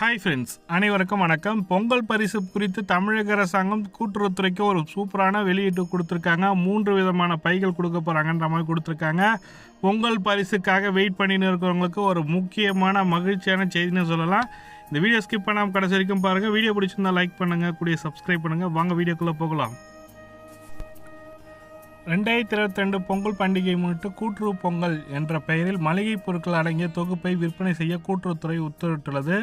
Hi friends அனைவருக்கும் வணக்கம். பொங்கல் பரிசு குறித்து தமிழக அரசாங்கம் கூட்டுறவுத்துறைக்கு ஒரு சூப்பரான வெளியீட்டு கொடுத்துருக்காங்க. மூன்று விதமான பைகள் கொடுக்க போகிறாங்கன்ற மாதிரி கொடுத்துருக்காங்க. பொங்கல் பரிசுக்காக வெயிட் பண்ணின்னு இருக்கிறவங்களுக்கு ஒரு முக்கியமான மகிழ்ச்சியான செய்தின்னு சொல்லலாம். இந்த வீடியோ ஸ்கிப் பண்ணாமல் கடைசி வரைக்கும் பாருங்கள் வீடியோ பிடிச்சிருந்தா லைக் பண்ணுங்கள் கூடிய சப்ஸ்கிரைப் பண்ணுங்கள் வாங்க வீடியோக்குள்ளே போகலாம். ரெண்டாயிரத்தி இருபத்தி ரெண்டு பொங்கல் பண்டிகை முன்னிட்டு கூட்டுறவு பொங்கல் என்ற பெயரில் மளிகை பொருட்கள் அடங்கிய தொகுப்பை விற்பனை செய்ய கூட்டுறவுத்துறை உத்தரவிட்டுள்ளது.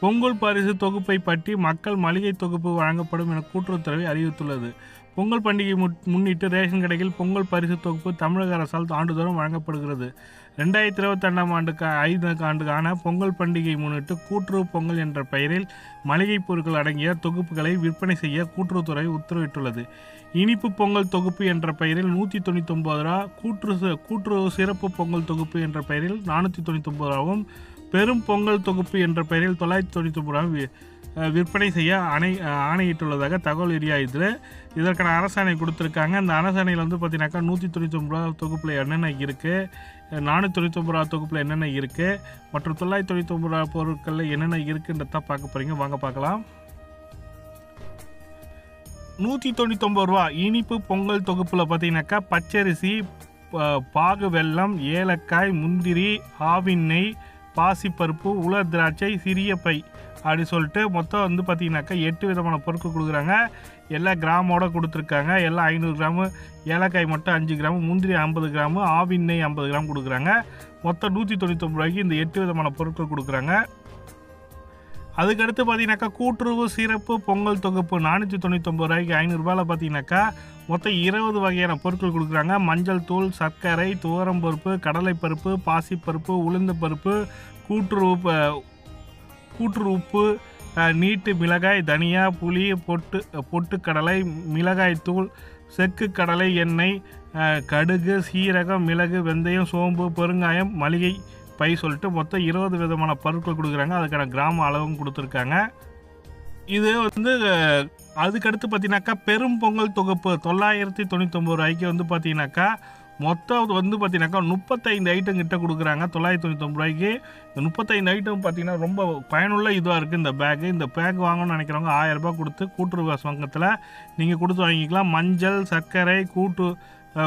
பொங்கல் பரிசு தொகுப்பை பற்றி மக்கள் மளிகை தொகுப்பு வழங்கப்படும் என கூட்டுறவுத்துறை அறிவித்துள்ளது. பொங்கல் பண்டிகை முன்- முன்னிட்டு ரேஷன் கடையில் பொங்கல் பரிசு தொகுப்பு தமிழக அரசால் ஆண்டுதோறும் வழங்கப்படுகிறது. ரெண்டாயிரத்தி இருபத்தி ரெண்டாம் ஆண்டுக்கு ஐந்து ஆண்டுக்கான பொங்கல் பண்டிகை முன்னிட்டு கூட்டுறவு பொங்கல் என்ற பெயரில் மளிகை பொருட்கள் அடங்கிய தொகுப்புகளை விற்பனை செய்ய கூட்டுறவுத்துறை உத்தரவிட்டுள்ளது. இனிப்பு பொங்கல் தொகுப்பு என்ற பெயரில் நூற்றி தொண்ணூற்றி ஒன்பது ரூபா கூற்று கூட்டுறவு சிறப்பு பொங்கல் தொகுப்பு என்ற பெயரில் நானூற்றி தொண்ணூற்றி ஒன்பது ரூபாவும் பெரும் பொங்கல் தொகுப்பு என்ற பெயரில் தொள்ளாயிரத்தி தொண்ணூற்றி ஒம்பது விற்பனை செய்ய ஆணை ஆணையிட்டுள்ளதாக தகவல் வெளியாகிது இதற்கான அரசாணை கொடுத்துருக்காங்க. அந்த அரசாணையில் வந்து பார்த்தீங்கன்னாக்கா நூற்றி தொண்ணூற்றி ஒம்பது ரூபா தொகுப்பில் என்னென்ன இருக்குது நானூற்றி தொண்ணூற்றி ஒம்பது தொகுப்பில் என்னென்ன இருக்குது மற்றும் தொள்ளாயிரத்தி தொண்ணூற்றி ஒம்பது பொருட்களில் என்னென்ன இருக்குன்றத பார்க்க போகிறீங்க வாங்க பார்க்கலாம். நூற்றி தொண்ணூத்தொம்பது ரூபா. இனிப்பு பொங்கல் தொகுப்பில் பார்த்தீங்கன்னாக்கா பச்சரிசி பாகு வெல்லம் ஏலக்காய் முந்திரி ஆவின் நெய் பாசிப்பருப்பு உலர் திராட்சை சிறிய பை அப்படி சொல்லிட்டு மொத்தம் வந்து பார்த்தீங்கன்னாக்கா எட்டு விதமான பொருட்கள் கொடுக்குறாங்க. எல்லாம் கிராமோட கொடுத்துருக்காங்க. எல்லாம் ஐநூறு கிராமு ஏலக்காய் மட்டும் அஞ்சு கிராமு முந்திரி ஐம்பது கிராமு ஆவின் நெய் ஐம்பது கிராம் கொடுக்குறாங்க. மொத்தம் நூற்றி தொண்ணூத்தொம்பது ரூபாய்க்கு இந்த எட்டு விதமான பொருட்கள் கொடுக்குறாங்க. அதுக்கடுத்து பார்த்தீங்கன்னாக்கா கூட்டுறவு சிறப்பு பொங்கல் தொகுப்பு நானூற்றி தொண்ணூத்தொம்பது ரூபாய்க்கு ஐநூறுரூபாவில் பார்த்தீங்கன்னாக்கா மொத்தம் இருபது வகையான பொருட்கள் கொடுக்குறாங்க. மஞ்சள் தூள் சர்க்கரை துவரம்பருப்பு கடலைப்பருப்பு பாசிப்பருப்பு உளுந்து பருப்பு கூட்டுறவு ப- உப்பு நீட்டு மிளகாய் தனியா புளி பொட்டு பொட்டுக்கடலை மிளகாய் தூள் செக்கு கடலை எண்ணெய் கடுகு சீரகம் மிளகு வெந்தயம் சோம்பு பெருங்காயம் மளிகை பை சொல்லிட்டு மொத்தம் இருபது விதமான பொருட்கள் கொடுக்குறாங்க. அதுக்கான கிராம அளவும் கொடுத்துருக்காங்க. இது வந்து அதுக்கடுத்து பார்த்தீங்கன்னாக்கா பெரும் பொங்கல் தொகுப்பு. தொள்ளாயிரத்தி தொண்ணூத்தொம்பது ரூபாய்க்கு வந்து பார்த்தீங்கன்னாக்கா மொத்தம் வந்து பார்த்தீங்கன்னாக்கா முப்பத்தைந்து ஐட்டம் கிட்ட கொடுக்குறாங்க. தொள்ளாயிரத்தி தொண்ணூத்தொம்பது ரூபாய்க்கு இந்த முப்பத்தைந்து ஐட்டம் பார்த்தீங்கன்னா ரொம்ப பயனுள்ள இதுவாக இருக்குது இந்த பேக்கு இந்த பேக் வாங்கணும்னு நினைக்கிறவங்க ஆயிரம் ரூபாய் கொடுத்து கூட்டுறவு சங்கத்தில் நீங்கள் கொடுத்து வாங்கிக்கலாம். மஞ்சள் சர்க்கரை கூட்டு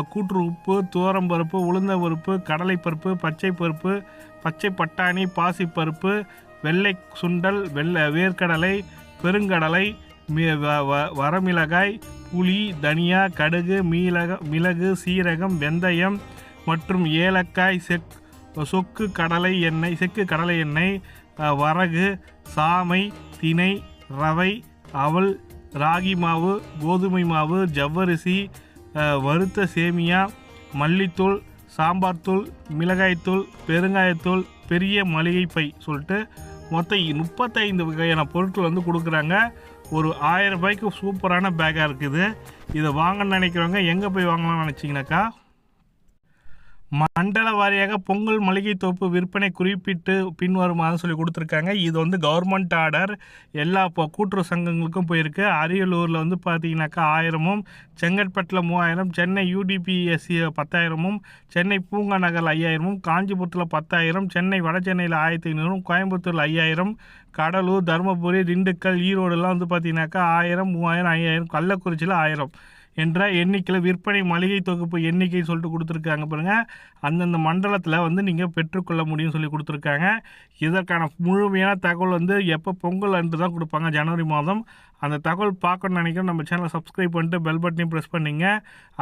கூற்று உப்பு துவரம்பருப்பு உளுந்த பருப்பு கடலைப்பருப்பு பச்சை பருப்பு பச்சை பட்டாணி பாசிப்பருப்பு வெள்ளை சுண்டல் வெள்ளை வேர்க்கடலை பெருங்கடலை வ- வரமிளகாய் புளி தனியா கடுகு மீளக மிளகு சீரகம் வெந்தயம் மற்றும் ஏலக்காய் செக் சொக்கு கடலை எண்ணெய் செக்கு கடலை எண்ணெய் வரகு சாமை திணை ரவை அவல் ராகி மாவு கோதுமை மாவு ஜவ்வரிசி வறுத்த சேமியா மல்லித்தூள் சாம்பார் தூள் மிளகாய்த்தூள் பெருங்காயத்தூள் பெரிய மளிகை பை சொல்லிட்டு மொத்தம் முப்பத்தைந்து வகையான பொருட்கள் வந்து கொடுக்குறாங்க. ஒரு ஆயிரம் ரூபாய்க்கு சூப்பரான பேக்காக இருக்குது. இதை வாங்கன்னு நினைக்கிறவங்க எங்கே போய் வாங்கலாம்னு நினச்சிங்கனாக்கா மண்டல வாரியாக பொங்கல் மளிகை தொகுப்பு விற்பனை குறிப்பிட்டு பின்வருமாறு சொல்லி கொடுத்துருக்காங்க. இது வந்து கவர்மெண்ட் ஆர்டர் எல்லா இப்போ கூட்டுறவு சங்கங்களுக்கும் போயிருக்கு. அரியலூரில் வந்து பார்த்தீங்கன்னாக்கா ஆயிரமும் செங்கற்பட்டில் மூவாயிரம் சென்னை யூடிபிஎஸ்சி பத்தாயிரமும் சென்னை பூங்கா நகர் ஐயாயிரமும் காஞ்சிபுரத்தில் பத்தாயிரம் சென்னை வட சென்னையில் ஆயிரத்தி ஐநூறும் கோயம்புத்தூரில் ஐயாயிரம் கடலூர் தருமபுரி திண்டுக்கல் ஈரோடுலாம் வந்து பார்த்தீங்கன்னாக்கா ஆயிரம் மூவாயிரம் ஐயாயிரம் கள்ளக்குறிச்சியில் ஆயிரம். என்ற எண்ணிக்கையில் விற்பனை மளிகை தொகுப்பு எண்ணிக்கை சொல்லிட்டு கொடுத்துருக்காங்க பாருங்கள் அந்தந்த மண்டலத்தில் வந்து நீங்கள் பெற்றுக்கொள்ள முடியும்னு சொல்லி கொடுத்துருக்காங்க. இதற்கான முழுமையான தகவல் வந்து எப்போ பொங்கல் அன்று தான் கொடுப்பாங்க ஜனவரி மாதம். அந்த தகவல் பார்க்கணும்னு நினைக்கிறோம் நம்ம சேனலை சப்ஸ்கிரைப் பண்ணிட்டு பெல் பட்டனையும் ப்ரெஸ் பண்ணிங்க.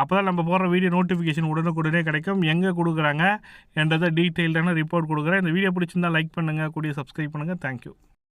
அப்போ தான் நம்ம போடுற வீடியோ நோட்டிஃபிகேஷன் உடனுக்குடனே கிடைக்கும். எங்கே கொடுக்குறாங்க என்றதை டீட்டெயில்டான ரிப்போர்ட் கொடுக்குறேன். இந்த வீடியோ பிடிச்சிருந்தா லைக் பண்ணுங்கள் கூடிய சப்ஸ்கிரைப் பண்ணுங்கள் தேங்க்யூ